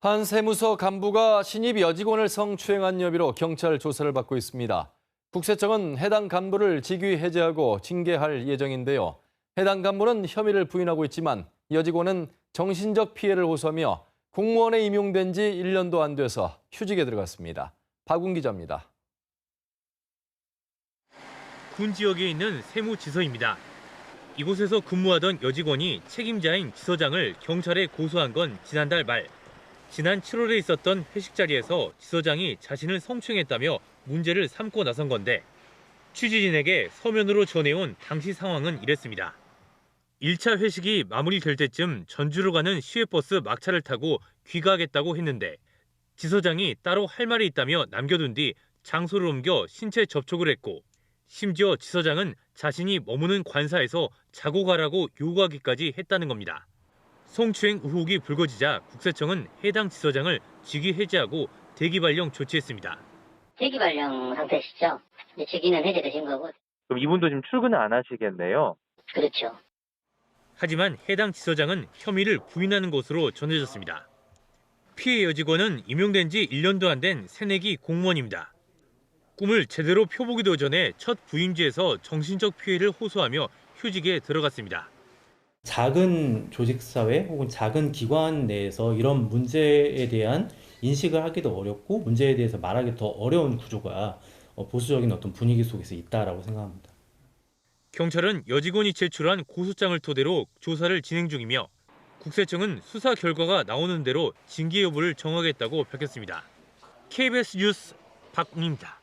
한 세무서 간부가 신입 여직원을 성추행한 혐의로 경찰 조사를 받고 있습니다. 국세청은 해당 간부를 직위 해제하고 징계할 예정인데요. 해당 간부는 혐의를 부인하고 있지만 여직원은 정신적 피해를 호소하며 공무원에 임용된 지 1년도 안 돼서 휴직에 들어갔습니다. 박ун 기자입니다. 군 지역에 있는 세무지서입니다. 이곳에서 근무하던 여직원이 책임자인 지서장을 경찰에 고소한 건 지난달 말. 지난 7월에 있었던 회식 자리에서 지서장이 자신을 성추행했다며 문제를 삼고 나선 건데 취재진에게 서면으로 전해온 당시 상황은 이랬습니다. 1차 회식이 마무리될 때쯤 전주로 가는 시외버스 막차를 타고 귀가하겠다고 했는데 지서장이 따로 할 말이 있다며 남겨둔 뒤 장소를 옮겨 신체 접촉을 했고 심지어 지서장은 자신이 머무는 관사에서 자고 가라고 요구하기까지 했다는 겁니다. 성추행 의혹이 불거지자 국세청은 해당 지서장을 직위 해제하고 대기 발령 조치했습니다. 대기 발령 상태시죠. 직위는 해제되신 거고, 그럼 이분도 지금 출근을 안 하시겠네요. 그렇죠. 하지만 해당 지서장은 혐의를 부인하는 것으로 전해졌습니다. 피해 여직원은 임용된 지 1년도 안 된 새내기 공무원입니다. 꿈을 제대로 펴보기도 전에 첫 부임지에서 정신적 피해를 호소하며 휴직에 들어갔습니다. 작은 조직사회 혹은 작은 기관 내에서 이런 문제에 대한 인식을 하기도 어렵고 문제에 대해서 말하기 더 어려운 구조가 어, 보수적인 어떤 분위기 속에서 있다라고 생각합니다. 경찰은 여직원이 제출한 고소장을 토대로 조사를 진행 중이며 국세청은 수사 결과가 나오는 대로 징계 여부를 정하겠다고 밝혔습니다. KBS 뉴스 박웅입니다.